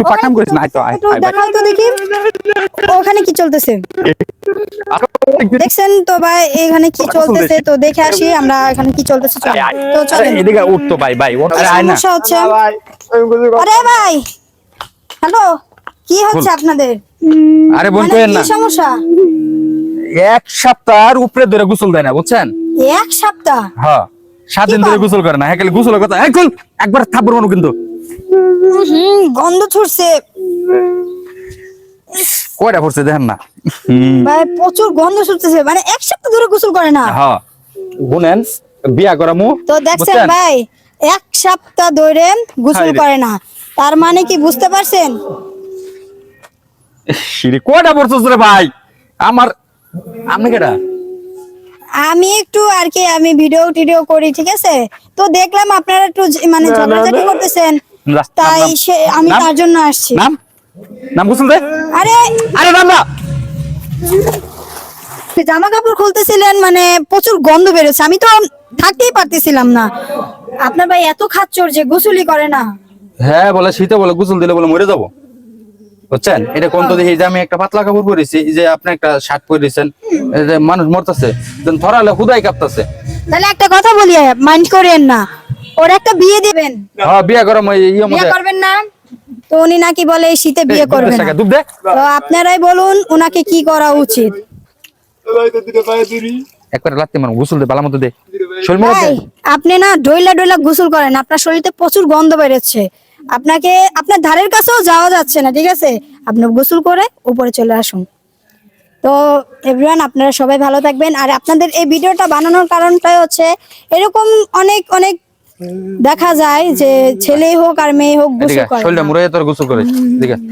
তুই পাকাম করিস না আয় তো আয় একটু ভাই। দেখাও তো দেখি। ওখানে কি চলতেছে? দেখছেন তো ভাই এখানে কি চলতেছে? তো দেখে আসি আমরা এখানে কি চলতেছে। তো চলেন এদিকে উঠতো ভাই ভাই ওঠ আয় না। সমস্যা হচ্ছে। আরে ভাই হ্যালো কি হচ্ছে আপনাদের? আরে বোন মানে না। সমস্যা? এক সপ্তাহের উপরে ধরে গোসল দেয় না বুঝছেন? এক সপ্তাহ? হ্যাঁ সাত দিন ধরে? গোসল করে না হ্যাঁ গোসলের কথা একবার থাপড় মারবো কিন্তু। হুম গন্ধ ছুটছে কয়টা পড়ছে দেখেন না? ভাই প্রচুর গন্ধ ছুটতেছে মানে এক সপ্তাহ ধরে গোসল করে না। হ্যাঁ। গুনেন বিয়া করা মু তো দেখছেন ভাই এক সপ্তাহ ধরে গোসল করে না। তার মানে কি বুঝতে পারছেন? সিঁড়ি কয়টা পড়ছিস রে ভাই? আমার আপনি কেটা আমি একটু আর কি আমি ভিডিও টিডিও করি ঠিক আছে? তো দেখলাম আপনারা একটু মানে ঝগড়াঝাটি করতেছেন। তাই সে আমি তার জন্য আসছি। নাম? নাম গোসল দে। আরে! আরে নাম না জামা কাপড় খুলতেছিলেন মানে প্রচুর গন্ধ বেরোচ্ছে। আমি তো থাকতেই পারতেছিলাম না। আপনার ভাই এত খাচ্চর যে গোসলই করে না। হ্যাঁ বলে শীতে বলে গোসল দিলে বলে মরে যাব। বুঝছেন? এটা কোন তো দেখি যে আমি একটা পাতলা কাপড় পরেছি যে আপনি একটা শার্ট পরেছেন এই যে মানুষ মরতেছে। ধরালে হুদাই কাঁপতাছে। তাহলে একটা কথা বলি মাইন্ড করেন না। ওর একটা বিয়ে দিবেন। হ্যাঁ বিয়া করম ইয়ে বিয়ে করবেন না? তো উনি নাকি বলে এই শীতে বিয়ে করবে না। দুধ দে। তো আপনারাই বলুন ওনাকে কি করা উচিত। একবার মারো গোসল দে বালা মতো দে। আপনি না ডইলা ডইলা গোসল করেন আপনার শরীরে প্রচুর গন্ধ বেরোচ্ছে। আপনাকে আপনার ধারের কাছেও যাওয়া যাচ্ছে না ঠিক আছে? আপনি গোসল করে উপরে চলে আসুন। তো এভরিওয়ান আপনারা সবাই ভালো থাকবেন। আর আপনাদের এই ভিডিওটা বানানোর কারণটাই হচ্ছে এরকম অনেক অনেক দেখা যায় যে ছেলে হোক আর মেয়ে হোক গোসল করে শরীরটা। মুড়ে তোর গোসল করে ঠিক আছে